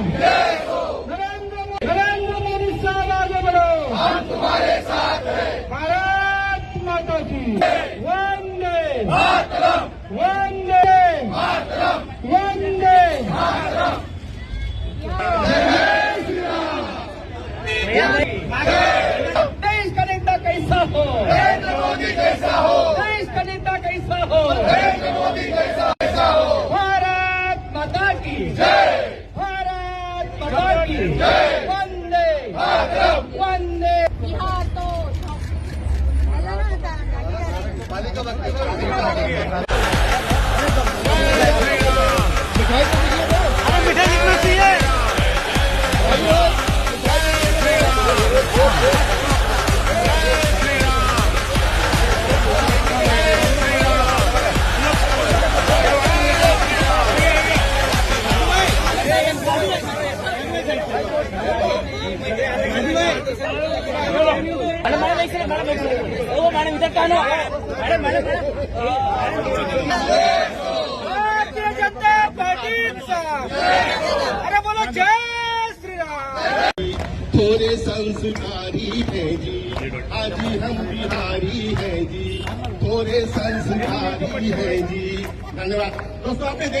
पार्टीचा नरेंद्र नरेंद्र मोदी साहब आगे बढ़ो। हम तुम्हारे साथ हैं। भारत माता की। वंदे। वंदे। वंदे। देश का नेता कैसा हो? नरेंद्र मोदी कैसा हो। देश का नेता कैसा हो? नरेंद्र मोदी कैसा हो। भारत माता की। जय か。भारतीय जनता पार्टीचा अरे बोलो जय श्रीराम थोड़े संस्कारी है जी, आज हम बिहारी है जी। थोड़े संस्कारी है जी। धन्यवाद। दोस्तों, आपने